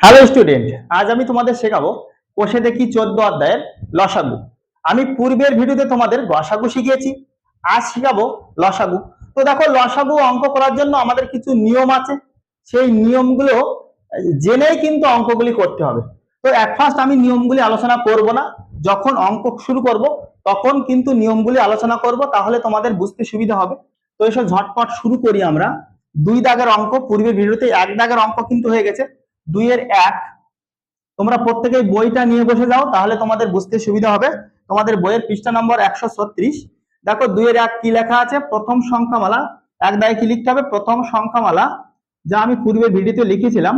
Hello student আজ আমি তোমাদের শেখাবো কোষে দেখি চোদ্দ অধ্যায়ের লসাগু। আমি পূর্বের ভিডিওতে তোমাদের গসাগু শিখিয়েছি, আজ শিখাবো লসাগু। তো দেখো, লসাগু অঙ্ক করার জন্য আমাদের কিছু নিয়ম আছে। সেই নিয়মগুলো, জেনেই কিন্তু অঙ্কগুলি করতে হবে। তো এক ফার্স্ট আমি নিয়মগুলি আলোচনা করব না। যখন অঙ্ক শুরু করব, তখন কিন্তু নিয়মগুলি আলোচনা করব, তাহলে তোমাদের বুঝতে সুবিধা হবে। তো এসব ঝটপট শুরু করি আমরা। দুই দাগের অঙ্ক, পূর্বের ভিডিওতে এক দাগের অঙ্ক কিন্তু হয়ে গেছে। দুইয়ের এক। তোমরা প্রত্যেকেই বইটা নিয়ে বসে যাও, তাহলে তোমাদের বুঝতে সুবিধা হবে। তোমাদের বইয়ের পৃষ্ঠা নম্বর একশো ছত্রিশ। দেখো, দুইয়ের এক কি লেখা আছে? প্রথম সংখ্যামালা। এক দায়ে কি লিখতে হবে? প্রথম সংখ্যামালা, যা আমি পূর্বে ভিডিওতে লিখেছিলাম।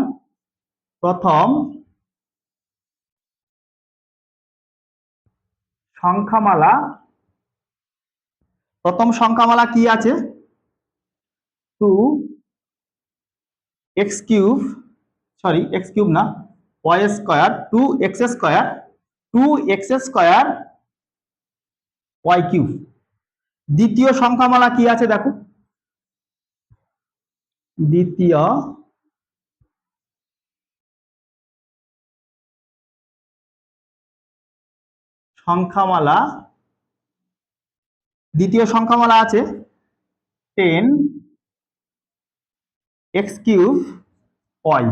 প্রথম সংখ্যামালা। প্রথম সংখ্যামালা কি আছে? Two x cube sorry x cube না y square two x square two x square y cube দ্বিতীয় সংখ্যামালা কি আছে দেখো? দ্বিতীয় সংখ্যামালা দ্বিতীয় সংখ্যামালা আছে টেন এক্স কিউব ওয়াই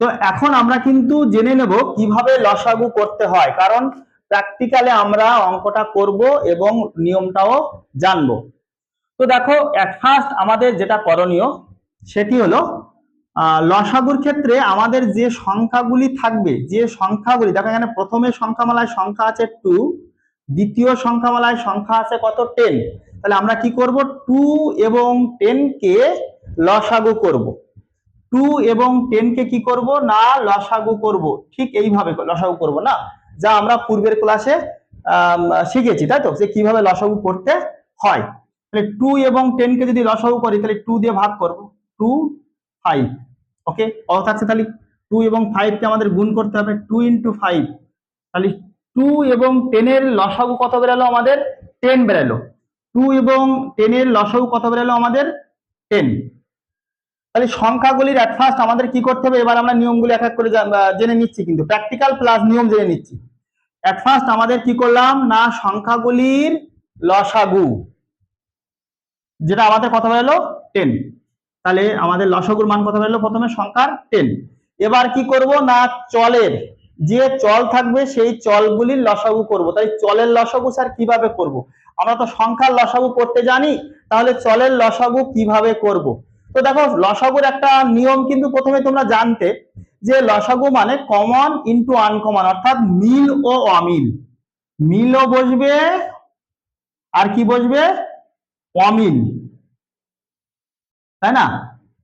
তো এখন আমরা কিন্তু জেনে নেব কীভাবে লসাগু করতে হয়, কারণ প্র্যাকটিক্যালে আমরা অঙ্কটা করব এবং নিয়মটাও জানব। তো দেখো এট ফার্স্ট আমাদের যেটা করণীয় সেটি হলো লসাগুর ক্ষেত্রে আমাদের যে সংখ্যাগুলি থাকবে, যে সংখ্যাগুলি, দেখো এখানে প্রথমে সংখ্যামালায় সংখ্যা আছে টু দ্বিতীয় সংখ্যামালায় সংখ্যা আছে কত? টেন তাহলে আমরা কি করব? টু এবং টেন কে লসাগু করব। টু এবং টেন কে করব? না, লসাগু করব। ঠিক এইভাবে লসাগু করব না? যা আমরা পূর্বের ক্লাসে শিখেছি, তাই তো? যে কীভাবে লসাগু করতে হয়। তাহলে টু এবং টেন কে যদি লসাগু করি, তাহলে টু দিয়ে ভাগ করব। টু ফাইভ ওকে কত থাকছে তাহলে টু এবং ফাইভ কে আমাদের গুণ করতে হবে টু ইন্টু ফাইভ তাহলে টু এবং টেনের লসাগু কত বেরালো আমাদের? টেন বেরালো। টু এবং টেনের লসাগু কত বেরালো আমাদের? টেন তাহলে সংখ্যাগুলির অ্যাট ফার্স্ট আমাদের কি করতে হবে? এবার আমরা নিয়মগুলি এক এক করে জেনে নিচ্ছি কিন্তু। প্র্যাকটিক্যাল প্লাস নিয়ম জেনে নিচ্ছি। অ্যাট ফার্স্ট আমাদের কি করলাম? না, সংখ্যাগুলির লসাগু। যেটা আমাদের কত বেরোলো? টেন তাহলে আমাদের লসাগুর মান কত বেরোলো? প্রথমে সংখ্যার টেন এবার কি করব? না, চলের। যে চল থাকবে, সেই চলগুলির লসাগু করব। তাই চলের লসাগু স্যার কীভাবে করব? আমরা তো সংখ্যার লসাগু করতে জানি। তাহলে চলের লসাগু কীভাবে করব? তো দেখো, লসাগুর একটা নিয়ম কিন্তু প্রথমে তোমরা জানতে যে লসাগু মানে কমন ইনটু আনকমন অর্থাৎ মিল ও অমিল। মিলও বসবে আর কি বসবে? অমিল। তাই না?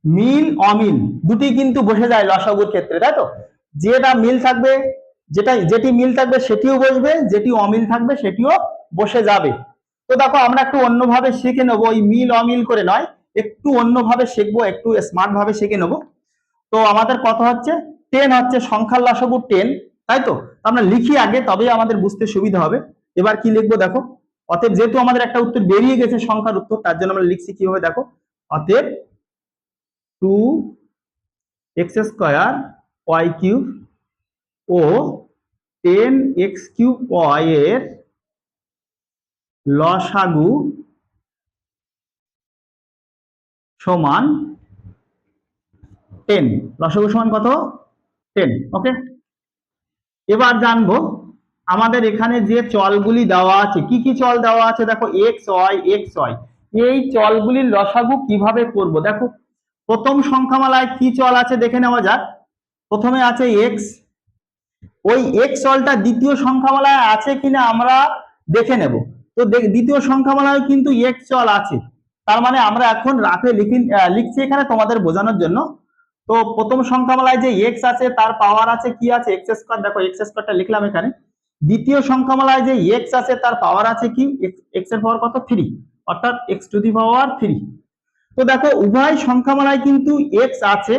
মিল, অমিল, দুটি কিন্তু বসে যায় লসাগুর ক্ষেত্রে, তাই তো? যেটা মিল থাকবে যেটা যেটি মিল থাকবে সেটিও বসবে, যেটি অমিল থাকবে সেটিও বসে যাবে। তো দেখো, আমরা একটু অন্যভাবে শিখে নেব, ওই মিল অমিল করে নয়। একটু অন্যভাবে শিখব, একটু স্মার্ট ভাবে শিখে নেব। তো আমাদের কত হচ্ছে টেন হচ্ছে সংখ্যার লসাগু টেন তাই তো? আমরা লিখি আগে, তবেই আমাদের বুঝতে সুবিধা হবে। এবার কি লিখব দেখো? অতএব যেহেতু আমাদের একটা উত্তর বেরিয়ে গেছে সংখ্যার উত্তর, তার জন্য আমরা লিখছি কীভাবে দেখো? অতএব two x square y cube ও টেন এক্স কিউব ওয়াই এর লসাগু সমান টেন লসাগু সমান কত? টেন ওকে এবার জানব আমাদের এখানে যে চলগুলি দেওয়া আছে, কি কি চল দেওয়া আছে? দেখো এক্স ওয়াই এক্স ওয়াই এই চলগুলির লসাগু কীভাবে করব? দেখো, প্রথম সংখ্যামালায় কি চল আছে দেখে নেওয়া যাক। প্রথমে আছে এক্স ওই এক্স চলটা দ্বিতীয় সংখ্যামালায় আছে কিনা আমরা দেখে নেব। তো দ্বিতীয় সংখ্যামালায় কিন্তু এক্স চল আছে। তার মানে আমরা এখন রাফে লিখি লিখছি এখানে তোমাদের বোঝানোর জন্য। তো প্রথম সংখ্যামালায় যে এক্স আছে, তার পাওয়ার আছে, কি আছে? এক্স স্কোয়ার দেখো এক্স স্কোয়ারটা লিখলাম এখানে। দ্বিতীয় সংখ্যামালায় যে এক্স আছে, তার পাওয়ার আছে কি? এক্সের পাওয়ার কত? থ্রি অর্থাৎ x to the power three তো দেখো, উভয় সংখ্যামালায় কিন্তু এক্স আছে,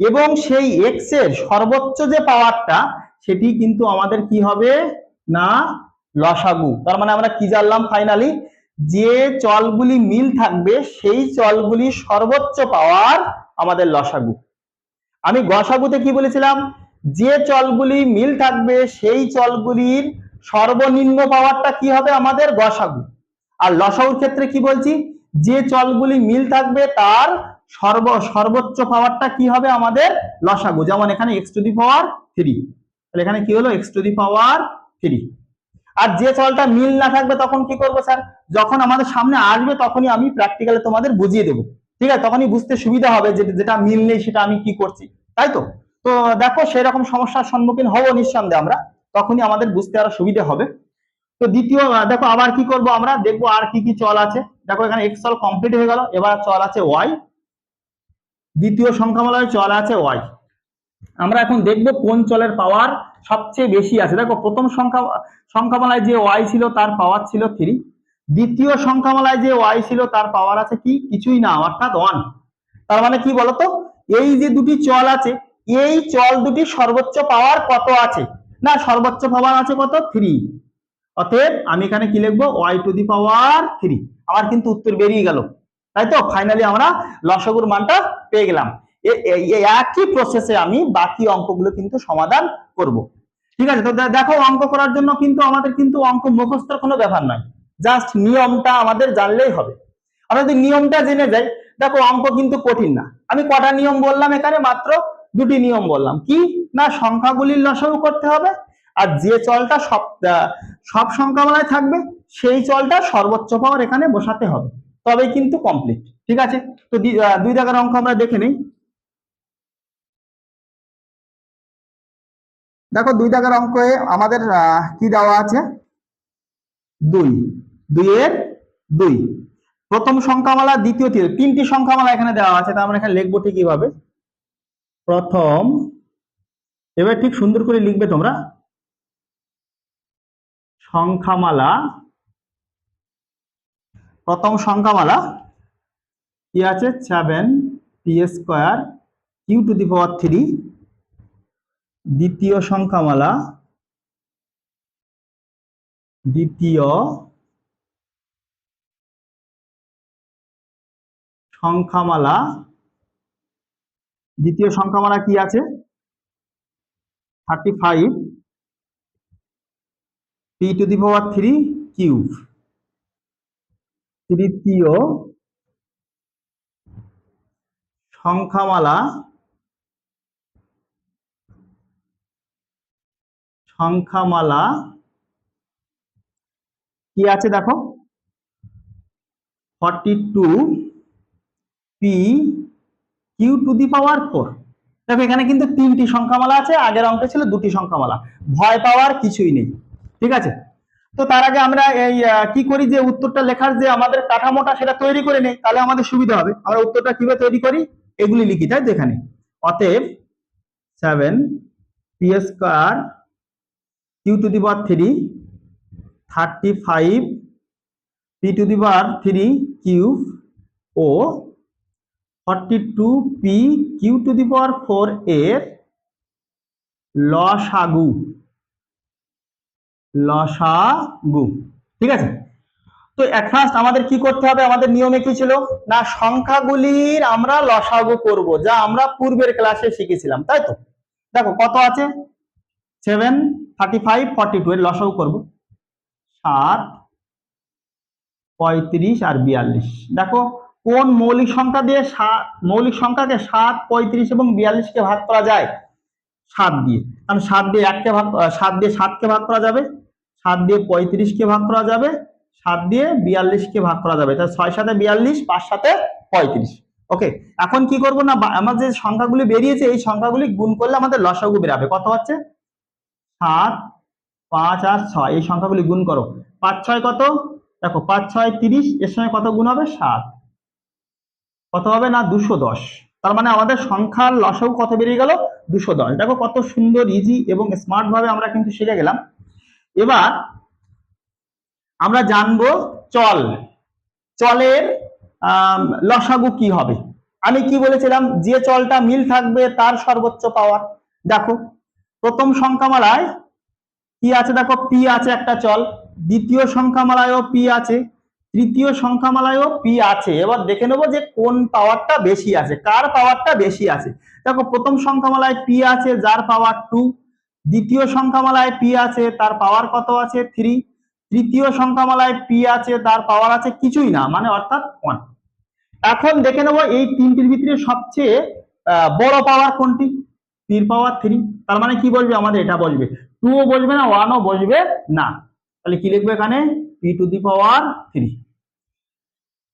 এবং সেই এক্সের সর্বোচ্চ যে পাওয়ারটা সেটি কিন্তু আমাদের কি হবে? না, লসাগু। তার মানে আমরা কি জানলাম ফাইনালি যে চলগুলি মিল থাকবে, সেই চলগুলি সর্বোচ্চ পাওয়ার আমাদের লসাগু। আমি গসাগুতে কি বলেছিলাম? যে চলগুলি মিল থাকবে, সেই চলগুলির সর্বনিম্ন পাওয়ারটা কি হবে আমাদের গসাগু। আর লসাগুর ক্ষেত্রে কি বলছি? যে চলগুলি মিল থাকবে, তার সর্ব, সর্বোচ্চ পাওয়ারটা কি হবে আমাদের লসাগু। যেমন এখানে x to the power three তাহলে এখানে কি হলো? X to the power three আর যে চলটা মিল না থাকবে তখন কি করব স্যার? যখন আমাদের সামনে আসবে তখনই আমি প্র্যাকটিক্যালি তোমাদের বুঝিয়ে দেবো। ঠিক আছে? তখনই বুঝতে সুবিধা হবে যে যেটা মিল নেই সেটা আমি কি করছি। তাই তো? তো দেখো, সেরকম সমস্যার সম্মুখীন হব নিঃসন্দেহে আমরা। তখনই আমাদের বুঝতে আরও সুবিধা হবে। তো দ্বিতীয়, দেখো, আবার কি করব আমরা? দেখব আর কি কি চল আছে। দেখো, এখানে এক্স চল কমপ্লিট হয়ে গেল। এবার চল আছে ওয়াই দ্বিতীয় সংখ্যামালায় চল আছে ওয়াই আমরা এখন দেখব কোন চলের পাওয়ার সবচেয়ে বেশি আছে। দেখো, প্রথম সংখ্যা, সংখ্যামালায় যে ওয়াই ছিল তার পাওয়ার ছিল থ্রি দ্বিতীয় সংখ্যামালায় যে ওয়াই ছিল তার পাওয়ার আছে কি? কিছুই না, অর্থাৎ ওয়ান তার মানে কি বলতো? এই যে দুটি চল আছে, এই চল দুটি সর্বোচ্চ পাওয়ার কত আছে? না, সর্বোচ্চ পাওয়ার আছে কত? থ্রি অতএব আমি এখানে কি লিখব? Y to the power three আমার কিন্তু উত্তর বেরিয়ে গেল। তাই তো? ফাইনালি আমরা লসগুর মানটা পেয়ে গেলাম। একই প্রসেসে আমি বাকি অঙ্কগুলো কিন্তু সমাধান করব। ঠিক আছে? তো দেখো অঙ্ক করার জন্য কিন্তু আমাদের কিন্তু অঙ্ক মুখস্থর কোনো ব্যাপার নয়। জাস্ট নিয়মটা আমাদের জানলেই হবে। আমরা যদি নিয়মটা জেনে যাই, দেখো অঙ্ক কিন্তু কঠিন না। আমি কটা নিয়ম বললাম এখানে? মাত্র দুটি নিয়ম বললাম। কি? না, সংখ্যাগুলির লসাগু করতে হবে। আর যে চলটা সব সব সংখ্যামালায় থাকবে, সেই চলটা সর্বোচ্চ পাওয়ার এখানে বসাতে হবে। তবেই কিন্তু কমপ্লিট ঠিক আছে? তো দুই দাগের অঙ্ক আমরা দেখে নিই। দেখো দুই দাগের অঙ্কে আমাদের কি দেওয়া আছে? দুই। দুইয়ের দুই। প্রথম সংখ্যামালা, দ্বিতীয়, তিন। তিনটি সংখ্যামালা এখানে দেওয়া আছে তা আমরা এখানে লিখব ঠিক কীভাবে প্রথম, এবার ঠিক সুন্দর করে লিখবে তোমরা। সংখ্যামালা, প্রথম সংখ্যামালা, কি আছে? Seven p square q to the power three দ্বিতীয় সংখ্যামালা দ্বিতীয় সংখ্যামালা দ্বিতীয় সংখ্যামালা কি আছে? Thirty five p to the power three cube তৃতীয় সংখ্যামালা সংখ্যামালা। কি আছে দেখো? Forty two p q to the power four দেখো, এখানে কিন্তু তিনটি সংখ্যামালা আছে, আগের অঙ্কে ছিল দুটি সংখ্যামালা। ভয় পাওয়ার কিছুই নেই, ঠিক আছে? তো তার আগে আমরা এই কি করি যে উত্তরটা লেখার যে আমাদের কাঠামোটা সেটা তৈরি করে নেই, তাহলে আমাদের সুবিধা হবে। আমরা উত্তরটা কীভাবে তৈরি করি? এগুলি লিখি, তাই তো এখানে? অতএব seven p square q to the power three thirty five p to the power three cube O forty two p q to the power four এর লসাগু। লসাগু। ঠিক আছে? তো এট ফার্স্ট আমাদের কি করতে হবে? আমাদের নিয়মে কি ছিল? না, সংখ্যাগুলির আমরা লসাগু করব, যা আমরা পূর্বের ক্লাসে শিখেছিলাম, তাই তো? দেখো, কত আছে? Seven thirty five forty two এর লসাগু করব। সাত, পঁয়ত্রিশ আর বিয়াল্লিশ। দেখো, কোন মৌলিক সংখ্যা দিয়ে সাত মৌলিক সংখ্যাকে সাত, পঁয়ত্রিশ এবং বিয়াল্লিশকে ভাগ করা যায়? সাত দিয়ে। কারণ সাত দিয়ে এককে ভাগ সাত দিয়ে সাতকে ভাগ করা যাবে। সাত দিয়ে পঁয়ত্রিশকে ভাগ করা যাবে। সাত দিয়ে বিয়াল্লিশকে ভাগ করা যাবে। তাহলে ছয় সাথে বিয়াল্লিশ, পাঁচ সাথে পঁয়ত্রিশ। ওকে এখন কি করব না? আমার যে সংখ্যাগুলি বেরিয়েছে, এই সংখ্যাগুলি গুণ করলে আমাদের লসাগু বেরাবে কত হচ্ছে? সাত, পাঁচ আর ছয়, এই সংখ্যাগুলি গুণ করো। পাঁচ ছয় কত? দেখো, পাঁচ ছয় তিরিশ, এর সঙ্গে কত গুণ হবে? সাত। কত হবে না? দুশো দশ। তার মানে আমাদের সংখ্যার লসাগু কত বেরিয়ে গেল? দুশো দশ। দেখো কত সুন্দর ইজি এবং স্মার্ট ভাবে আমরা কিন্তু শিখে গেলাম। এবার আমরা জানব চল। চলের লসাগু কি হবে? আমি কি বলেছিলাম? যে চলটা মিল থাকবে, তার সর্বোচ্চ পাওয়ার দেখো প্রথম সংখ্যামালায় কি আছে? দেখো পি আছে একটা, চল। দ্বিতীয় সংখ্যামালায়ও পি আছে। তৃতীয় সংখ্যামালায়ও পি আছে। এবার দেখে নেব যে কোন পাওয়ারটা বেশি আছে, কার পাওয়ারটা বেশি আছে। দেখো, প্রথম সংখ্যামালায় পি আছে, যার পাওয়ার টু দ্বিতীয় সংখ্যামালায় পি আছে, তার পাওয়ার কত আছে? থ্রি তৃতীয় সংখ্যামালায় পি আছে, তার পাওয়ার আছে কিছুই না মানে অর্থাৎ ওয়ান এখন দেখে নেব এই তিনটির ভিতরে সবচেয়ে বড় পাওয়ার কোনটি? পির পাওয়ার থ্রি তার মানে কি বলবে? আমাদের এটা বলবে। টু ও বসবে না ওয়ানও বসবে না। তাহলে কি লিখবে এখানে? P to the power three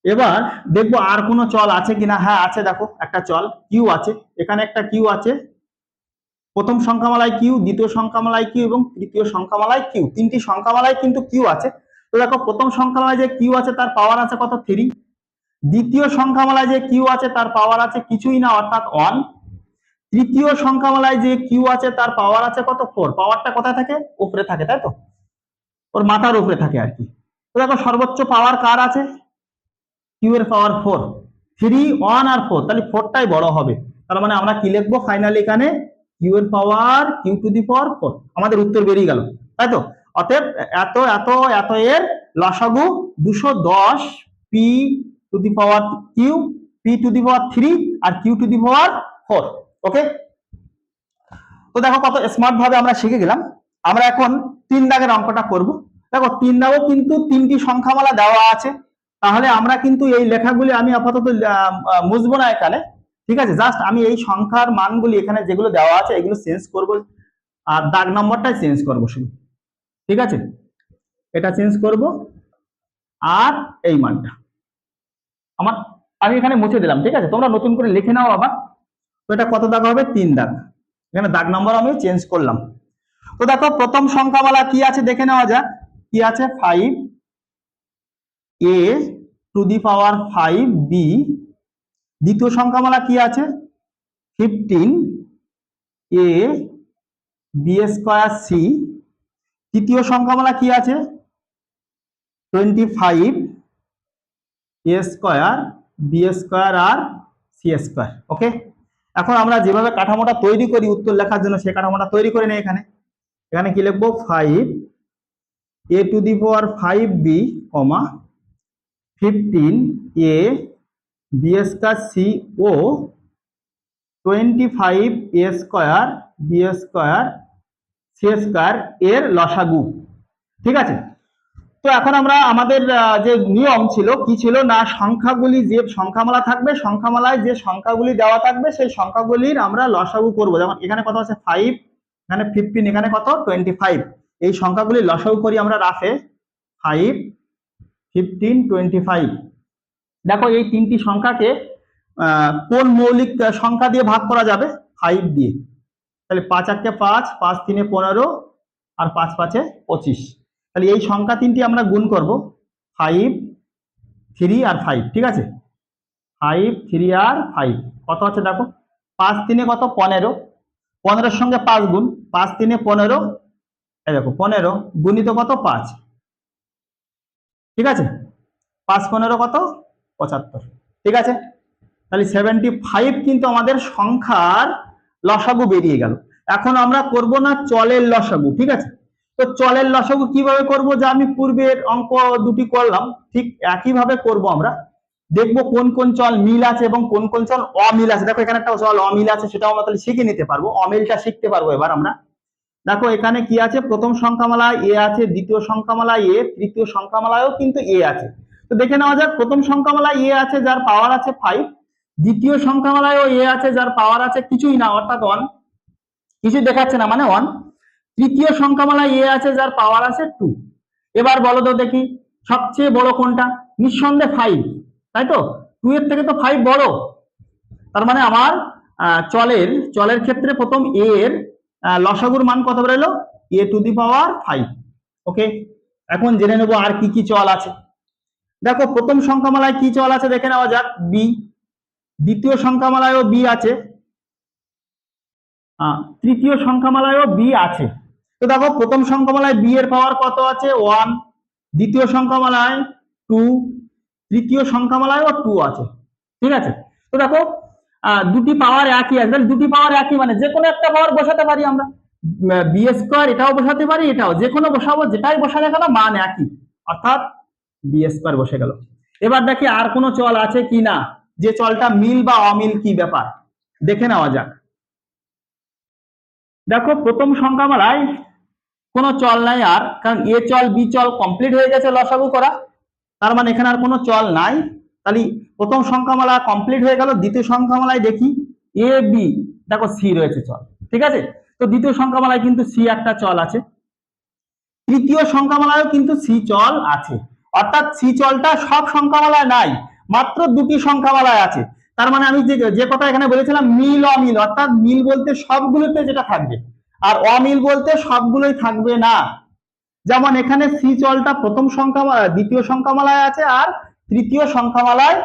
এবার দেখব আর কোনো চল আছে কিনা? হ্যাঁ আছে দেখো, একটা চল কিউ আছে। এখানে একটা কিউ আছে। প্রথম সংখ্যামালায় কিউ দ্বিতীয় সংখ্যামালায় কিউ এবং তৃতীয় সংখ্যামালায় কিউ তিনটি সংখ্যামালায় কিন্তু কিউ আছে। তো দেখো, প্রথম সংখ্যামালায় যে কিউ আছে, তার পাওয়ার আছে কত? থ্রি দ্বিতীয় সংখ্যামালায় যে কিউ আছে, তার পাওয়ার আছে কিছুই না, অর্থাৎ ওয়ান তৃতীয় সংখ্যামালায় যে কিউ আছে, তার পাওয়ার আছে কত? ফোর পাওয়ারটা কোথায় থাকে? উপরে থাকে, তাই তো? ওর মাথার উপরে থাকে আর কি। দেখো, সর্বোচ্চ পাওয়ার কার আছে? কিউ এর পাওয়ার ফোর থ্রি ওয়ান আর ফোর তাহলে ফোরটাই বড় হবে। তার মানে আমরা কি লিখব? ফাইনালি এখানে কিউ এর power q to the power four আমাদের উত্তর বেরিয়ে গেল, তাই তো? অতএব এত এত এত এর লসাগু দুশো দশ p to the power q p to the power three R q to the power four okay তো দেখো কত স্মার্ট ভাবে আমরা শিখে গেলাম। আমরা এখন তিন দাগের অঙ্কটা করব। দেখো, তিন দাগও কিন্তু তিনটি সংখ্যামালা দেওয়া আছে। তাহলে আমরা কিন্তু এই লেখাগুলি আমি আপাতত মুছবো না এখানে। ঠিক আছে? জাস্ট আমি এই সংখ্যার মানগুলি এখানে যেগুলো দেওয়া আছে, এগুলো চেঞ্জ করব। আর দাগ নম্বরটাই চেঞ্জ করব শুধু। ঠিক আছে? এটা চেঞ্জ করব। আর এই মানটা। আমার, আমি এখানে মুছে দিলাম। ঠিক আছে? তোমরা নতুন করে লিখে নাও আবার। এটা কত দাগ হবে? তিন দাগ। এখানে দাগ নম্বর আমি চেঞ্জ করলাম। তো দেখো, প্রথম সংখ্যামালা কি আছে দেখে নেওয়া যাক। কি আছে? Five A to the power five B দ্বিতীয় সংখ্যা সংখ্যামালা কি আছে? Fifteen A B square C তৃতীয় সংখ্যা সংখ্যামালা কি আছে? Twenty five A square B square R C square okay এখন আমরা যেভাবে কাঠামোটা তৈরি করি উত্তর লেখার জন্য সেই কাঠামোটা তৈরি করে নেই এখানে। এখানে কি লিখব? Five A to the power five B comma fifteen A B square C O twenty five A square B square C square এর লসাগু। ঠিক আছে? তো এখন আমরা আমাদের যে নিয়ম ছিল, কি ছিল? না সংখ্যাগুলি যে সংখ্যামালা থাকবে, সংখ্যামালায় যে সংখ্যাগুলি দেওয়া থাকবে, সেই সংখ্যাগুলির আমরা লসাগু করব। যেমন এখানে কত আছে? ফাইভ এখানে ফিফটিন এখানে কত? টোয়েন্টি ফাইভ এই সংখ্যাগুলি লসাগু করি আমরা রাফে। ফাইভ ফিফটিন টোয়েন্টি ফাইভ দেখো এই তিনটি সংখ্যাকে কোন মৌলিক সংখ্যা দিয়ে ভাগ করা যাবে? ফাইভ দিয়ে। তাহলে পাঁচ আটকে পাঁচ পাঁচ তিনে পনেরো, আর পাঁচ পাঁচে পঁচিশ। তাহলে এই সংখ্যা তিনটি আমরা গুণ করব। ফাইভ থ্রি আর ফাইভ ঠিক আছে? ফাইভ থ্রি আর ফাইভ কত আছে দেখো? পাঁচ তিনে কত? পনেরো। পনেরোর সঙ্গে পাঁচ গুণ, পাঁচ তিনে পনেরো, এই দেখো, পনেরো গুণিত কত? পাঁচ। ঠিক আছে? পাঁচ পনেরো কত? পঁচাত্তর। ঠিক আছে? তাহলে সেভেন্টি ফাইভ কিন্তু আমাদের সংখ্যার লসাগু বেরিয়ে গেল। এখন আমরা করব না চলের লসাগু, ঠিক আছে? তো চলের লসাগু কীভাবে করব যা আমি পূর্বের অঙ্ক দুটি করলাম, ঠিক একইভাবে করব আমরা। দেখব কোন কোন চল মিল আছে এবং কোন কোন চল অমিল আছে। দেখো এখানে একটা চল অমিল আছে, সেটাও আমরা তাহলে শিখে নিতে পারব। অমিলটা শিখতে পারব এবার আমরা। দেখো এখানে কি আছে? প্রথম সংখ্যামালায় এ আছে, দ্বিতীয় সংখ্যামালায় এ, তৃতীয় সংখ্যামালায়ও কিন্তু এ আছে। তো দেখে নেওয়া যাক, প্রথম সংখ্যামালায় এ আছে যার পাওয়ার আছে ফাইভ দ্বিতীয় সংখ্যামালায়ও এ আছে যার পাওয়ার আছে কিছুই না, অর্থাৎ ওয়ান কিছুই দেখাচ্ছে না মানে ওয়ান তৃতীয় সংখ্যামালায় এ আছে, যার পাওয়ার আছে টু এবার বলো তো দেখি, সবচেয়ে বড় কোনটা? নিঃসন্দেহে ফাইভ তাই তো? টু এর থেকে তো ফাইভ বড়। তার মানে আমার চলের চলের ক্ষেত্রে প্রথম এ এর লসাগুর মান কত বেরোলো? এ to the power five okay এখন জেনে নেব আর কি কি চল আছে। দেখো, প্রথম সংখ্যামালায় কি চল আছে দেখে নেওয়া যাক বি দ্বিতীয় সংখ্যামালায়ও বি আছে। তৃতীয় সংখ্যামালায়ও বি আছে। তো দেখো, প্রথম সংখ্যামালায় বি এর পাওয়ার কত আছে? ওয়ান দ্বিতীয় সংখ্যামালায় টু তৃতীয় সংখ্যামালায়ও টু আছে। ঠিক আছে? তো দেখো দুটি পাওয়ার একই আছে। দুটি পাওয়ার একই মানে যে কোনো একটা পাওয়ার বসাতে পারি আমরা। বি স্কোয়ার এটাও বসাতে পারি, এটাও। যে কোনো বসাবো, যেটাই মান একই। অর্থাৎ বি স্কোয়ার বসে গেল। এবার দেখি আর কোনো চল আছে কি না? যে চলটা মিল বা অমিল কি ব্যাপার? দেখে নেওয়া যাক। দেখো, প্রথম সংখ্যামালায় কোনো চল নাই আর, কারণ এ চল বি চল কমপ্লিট হয়ে গেছে লসাগু করা। তার মানে এখানে আর কোনো চল নাই। তাহলে প্রথম সংখ্যামালা কমপ্লিট হয়ে গেল, দ্বিতীয় সংখ্যামালায় দেখি এ, বি, দেখো সি রয়েছে চল, ঠিক আছে? তো দ্বিতীয় সংখ্যামালায় কিন্তু সি একটা চল আছে। তৃতীয় সংখ্যামালায়ও কিন্তু সি চল আছে। অর্থাৎ সি চলটা সব সংখ্যামালায় নাই, মাত্র দুটি সংখ্যামালায় আছে। তার মানে আমি যে যে কথা এখানে বলেছিলাম, মিল অমিল, অর্থাৎ মিল বলতে সবগুলোতে যেটা থাকবে। আর অমিল বলতে সবগুলোই থাকবে না। যেমন এখানে সি চলটা প্রথম সংখ্যামালা, দ্বিতীয় সংখ্যামালায় আছে আর তৃতীয় সংখ্যামালায়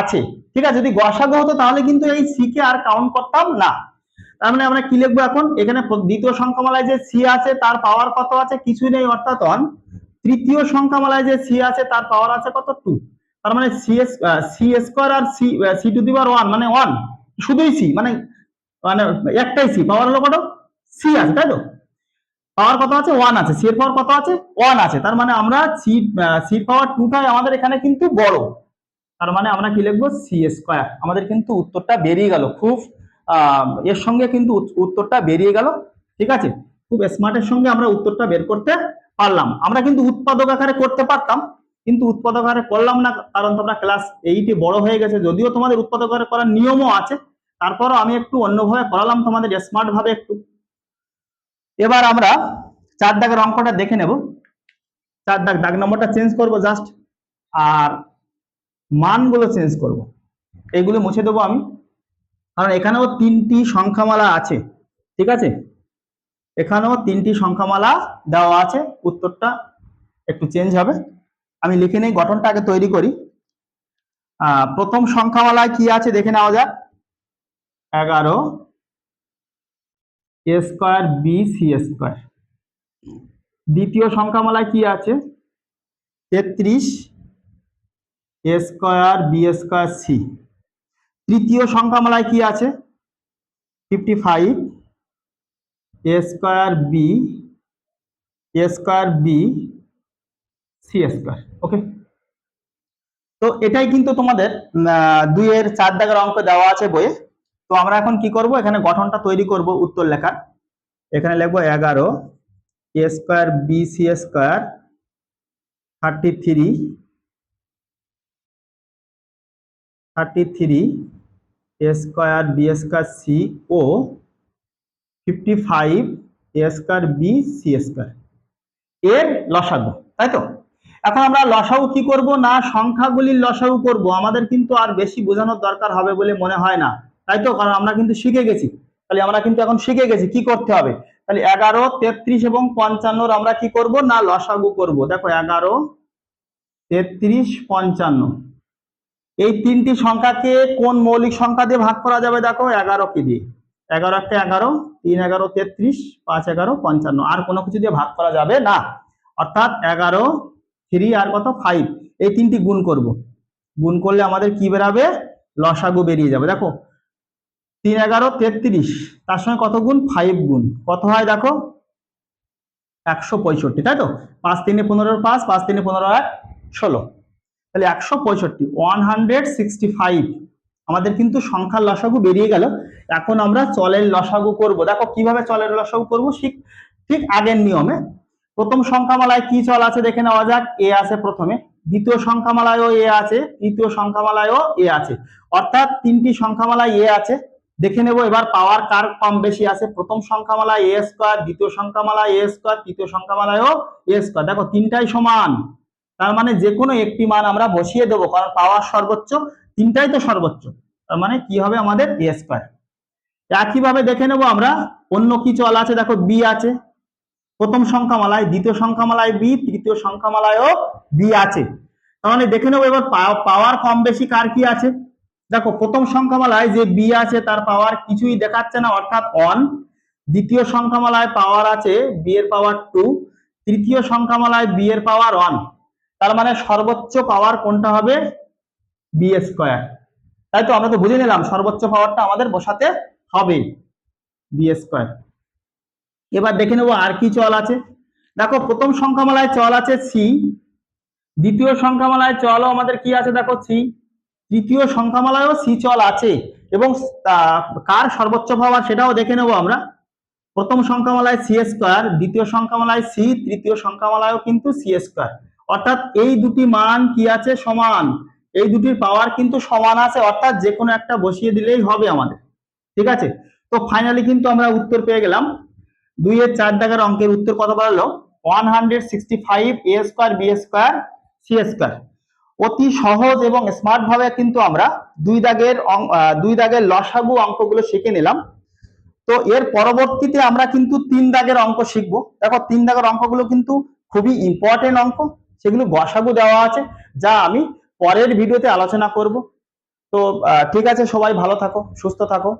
আছে। ঠিক আছে, যদি গসাগু হতো তাহলে কিন্তু এই সি কে আর কাউন্ট করতাম না। তার মানে আমরা কি লিখব এখন? এখানে দ্বিতীয় সংখ্যামালায় যে সি আছে তার পাওয়ার কত আছে? কিছুই নেই অর্থাৎ অন তৃতীয় সংখ্যামালায় যে সি আছে তার পাওয়ার আছে কত? টু তার মানে সি এস সি স্কোয়ার আর সি সি টু দিবার ওয়ান মানে ওয়ান শুধুই সি মানে মানে একটাই সি। পাওয়ার হলো কত? সি আছে, তাই তো? পাওয়ার কত আছে? ওয়ান আছে। সি এর পাওয়ার কত আছে? ওয়ান আছে। তার মানে আমরা সি সি পাওয়ার টুটাই আমাদের এখানে কিন্তু বড়। তার মানে আমরা কি লিখব? সি স্কোয়ার আমাদের কিন্তু উত্তরটা বেরিয়ে গেল। খুব এর সঙ্গে কিন্তু উত্তরটা বেরিয়ে গেল। ঠিক আছে? খুব স্মার্টের সঙ্গে আমরা উত্তরটা বের করতে পারলাম। আমরা কিন্তু উৎপাদক আকারে করতে পারতাম। কিন্তু উৎপাদক আকারে করলাম না, কারণ তোমরা ক্লাস এইটে বড় হয়ে গেছে। যদিও তোমাদের উৎপাদক আকারে করার নিয়মও আছে। তারপরও আমি একটু অন্যভাবে করালাম তোমাদের স্মার্ট ভাবে একটু। এবার আমরা চার দাগের অঙ্কটা দেখে নেব। চার দাগ দাগ নম্বরটা চেঞ্জ করব জাস্ট আর মানগুলো চেঞ্জ করব। এইগুলো মুছে দেবো আমি। কারণ এখানেও তিনটি সংখ্যামালা আছে, ঠিক আছে? এখানেও তিনটি সংখ্যামালা দেওয়া আছে, উত্তরটা একটু চেঞ্জ হবে। আমি লিখে নেই, গঠনটা আগে তৈরি করি। প্রথম সংখ্যামালায় কি আছে দেখে নেওয়া যাক। এগারো A square B C square. দ্বিতীয় সংখ্যামালায় কি আছে? তেত্রিশ A square B square C. তৃতীয় সংখ্যামালায় কি আছে? Fifty five A square B A square B C square. Okay? তো এটাই কিন্তু তোমাদের দুইয়ের চার দাগের অঙ্ক দেওয়া আছে বইয়ে। আমরা এখন কি করব? এখানে গঠনটা তৈরি করব উত্তর লেখার। এখানে লিখব এগারো, A square B C square thirty three thirty three, A square B square C O fifty five, A square B C square. এর লসাগু, তাই তো? এখন আমরা লসাগু কি করব? না, সংখ্যাগুলির লসাগু করব। আমাদের কিন্তু আর বেশি বোঝানোর দরকার হবে বলে মনে হয় না। তাই তো? কারণ আমরা কিন্তু শিখে গেছি। তাহলে আমরা কিন্তু এখন শিখে গেছি কি করতে হবে? তাহলে এগারো, তেত্রিশ এবং পঞ্চান্নর আমরা কি করব না লসাগু করব? দেখো এগারো, তেত্রিশ, পঞ্চান্ন। এই তিনটি সংখ্যাকে কোন মৌলিক সংখ্যা দিয়ে ভাগ করা যাবে দেখো? এগারো কে দিয়ে। এগারো একটা এগারো, তিন এগারো, তেত্রিশ, পাঁচ এগারো, পঞ্চান্ন। আর কোনো কিছু দিয়ে ভাগ করা যাবে না। অর্থাৎ এগারো, থ্রি আর কত? ফাইভ। এই তিনটি গুণ করব। গুণ করলে আমাদের কি বেরাবে? লসাগু বেরিয়ে যাবে। দেখো তিন এগারো তেত্রিশ। তার সঙ্গে কত গুণ? ফাইভ গুণ। কত হয় দেখো? একশো পঁয়ষট্টি, তাই তো? পাঁচ তিনে পনেরো পাঁচ পাঁচ তিনে পনেরো এক ষোলো। তাহলে একশো পঁয়ষট্টি ওয়ান হান্ড্রেড সিক্সটি ফাইভ আমাদের কিন্তু সংখ্যার লসাগু বেরিয়ে গেল। এখন আমরা চলের লসাগু করব। দেখো কীভাবে চলের লসাগু করব? ঠিক ঠিক আগের নিয়মে। প্রথম সংখ্যামালায় কি চল আছে দেখে নেওয়া যাক। এ আছে প্রথমে। দ্বিতীয় সংখ্যামালায়ও এ আছে। তৃতীয় সংখ্যামালায়ও এ আছে। অর্থাৎ তিনটি সংখ্যামালায় এ আছে। দেখে নেব এবার পাওয়ার কার কম বেশি আছে। প্রথম সংখ্যামালায় এ স্কোয়ার দ্বিতীয় সংখ্যামালায় এ স্কোয়ার তৃতীয় সংখ্যামালায়ও এ স্কোয়ার দেখো, তিনটাই সমান। তার মানে যে কোনো একটি মান আমরা বসিয়ে দেবো, কারণ পাওয়ার সর্বোচ্চ, তিনটাই তো সর্বোচ্চ। তার মানে কি হবে আমাদের এ স্কোয়ার একইভাবে দেখে নেব আমরা, অন্য কি চল আছে? দেখো বি আছে। প্রথম সংখ্যামালায়, দ্বিতীয় সংখ্যামালায় বি তৃতীয় সংখ্যামালায়ও বি আছে। তাহলে দেখে নেব এবার পাওয়ার কম বেশি কার কি আছে? দেখো, প্রথম সংখ্যামালায় যে বি আছে তার পাওয়ার কিছুই দেখাচ্ছে না, অর্থাৎ অন দ্বিতীয় সংখ্যামালায় পাওয়ার আছে বি এর পাওয়ার টু তৃতীয় সংখ্যামালায় বি এর পাওয়ার ওয়ান তার মানে সর্বোচ্চ পাওয়ার কোনটা হবে? বি স্কোয়ার তাই তো, আমরা তো বুঝে নিলাম, সর্বোচ্চ পাওয়ারটা আমাদের বসাতে হবে বি স্কোয়ার এবার দেখে নেব আর কি চল আছে। দেখো, প্রথম সংখ্যামালায় চল আছে সি দ্বিতীয় সংখ্যামালায় চলও আমাদের কি আছে? দেখো সি তৃতীয় সংখ্যামালায়ও সি চল আছে এবং কার সর্বোচ্চ পাওয়ার সেটাও দেখে নেব আমরা। প্রথম সংখ্যামালায় সি স্কোয়ার দ্বিতীয় সংখ্যামালায় সি, তৃতীয় সংখ্যামালায়ও কিন্তু সি স্কোয়ার অর্থাৎ এই দুটি মান কি আছে? সমান। এই দুটির পাওয়ার কিন্তু সমান আছে, অর্থাৎ যে কোনো একটা বসিয়ে দিলেই হবে আমাদের। ঠিক আছে? তো ফাইনালি কিন্তু আমরা উত্তর পেয়ে গেলাম। দুই এর চার দাগের অঙ্কের উত্তর কত দাঁড়াল one hundred sixty five A square B square C square অতি সহজ এবং স্মার্ট ভাবে কিন্তু আমরা দুই দাগের দুই দাগের লসাগু অঙ্কগুলো শিখে নিলাম। তো এর পরবর্তীতে আমরা কিন্তু তিন দাগের অঙ্ক শিখব। দেখো, তিন দাগের অঙ্কগুলো কিন্তু খুবই ইম্পর্টেন্ট অঙ্ক। সেগুলো গসাগু দেওয়া আছে, যা আমি পরের ভিডিওতে আলোচনা করব। তো ঠিক আছে, সবাই ভালো থাকো, সুস্থ থাকো।